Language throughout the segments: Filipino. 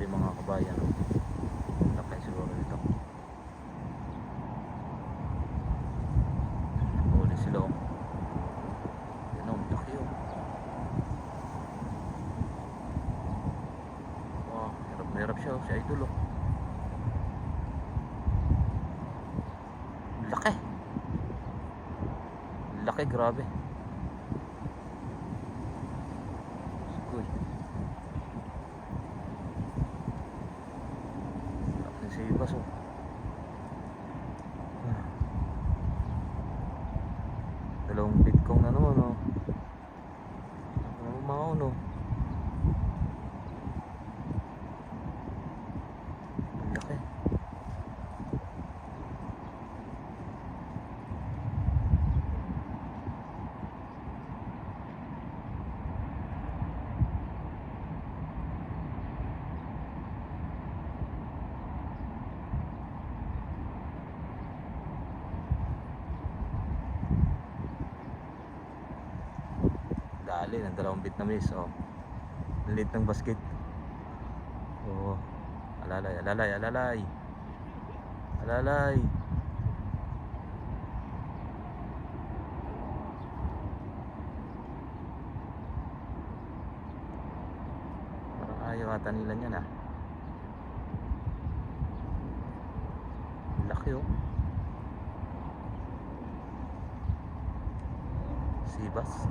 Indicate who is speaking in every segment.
Speaker 1: huli mga kabayan. Laki siguro nito. Huli sila. Yan oh, laki oh. Wow, hirap na hirap siya oh, si Idol oh. Laki. Laki, grabe. Uy. Laki si Ibas oh. Ah. Dalawang bitkong na naman oh. Ano naman maon oh. Ang Laki. Dali, ng dalawang Vietnamese, oh. Liit ng basket. Oh. Alalay, alalay, alalay. Alalay. Parang ayaw ata nila niyan ah. Laki oh. Sibas.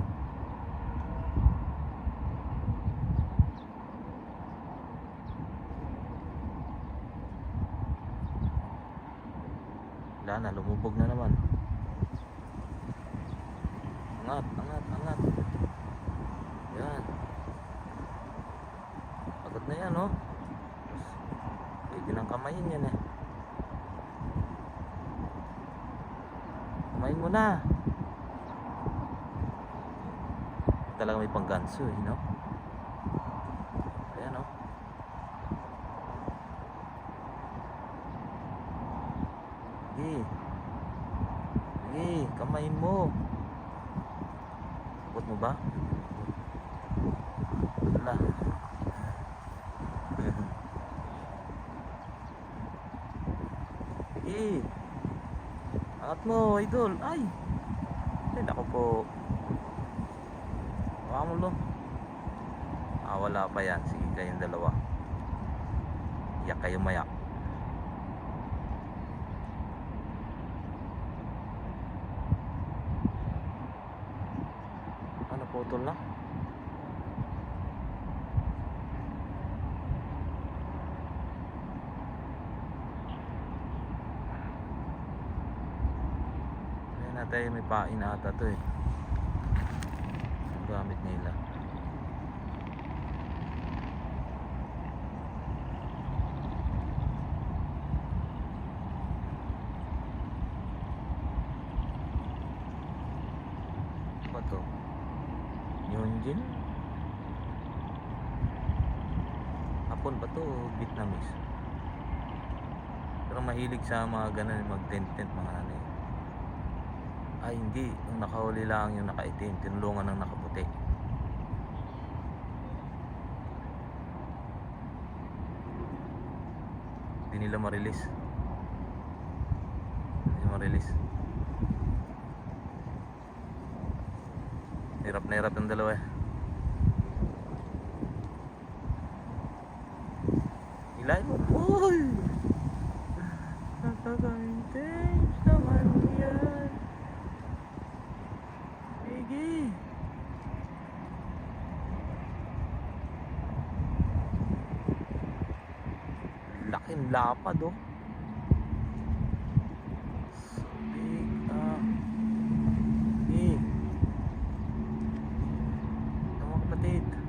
Speaker 1: Wala na, lumubog na naman. Angat, angat, angat. Yan. Pagod na yan, oh. Pwede ng kamayin yan, eh. Kamayin mo na. Talaga may pangganso, eh, no? Ayan, oh. Sige. Sige, kamay mo. Abot mo ba? Wala. Sige. Angat mo, idol. Ay. Ay, nako po. Baka mo lo. Ah, wala pa yan. Sige kayong dalawa. Iyak kayo mayak. Ano, putol na? Ayan na tayo, may pain ata to eh. Ang gamit nila. Ano ba to? Yunjin? Hapon ba to? Vietnamese? Pero mahilig sa mga ganun, mag-tent-tent mga ano eh. Ay hindi, yung nakahuli lang yung nakaitim, tinulungan ng nakaputi. Hindi nila ma-release. Hindi ma-release. Hirap na hirap yung dalawa eh. Ilay mo. Uy! Nakaka-intense naman yan. Sige. Laking lapad oh. natin.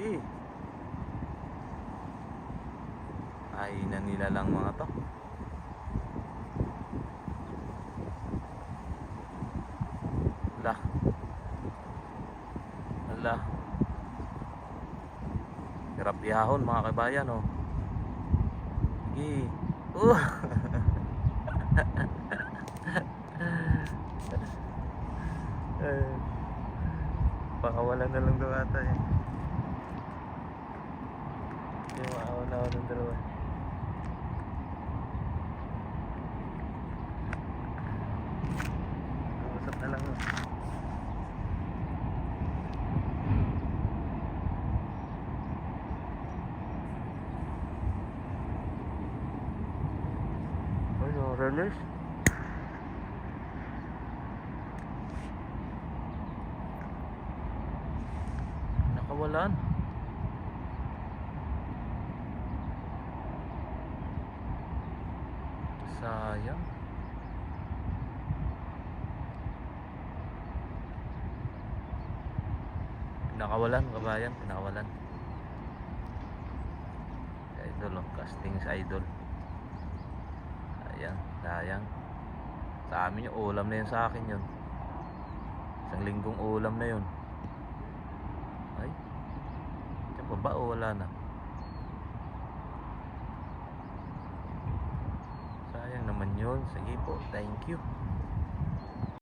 Speaker 1: Sige. Ay na nila lang mga to. Ala. Ala. Hirap ihahon mga kabayan oh. Sige. Uh. Ay. Pakawalan na lang daw ata eh. Hindi maawala-awa ng dalawa. Usap na lang. oh. Ay, no, release. Nakawalan. Sayang. Pinakawalan, kabayan, pinakawalan. Idol, oh, casting sa idol. Ayan, sayang. Sa amin yung ulam na yun sa akin yun. Isang linggong ulam na yun. Ay, diyan pa ba wala na? Sayang naman yun. Sige po, thank you.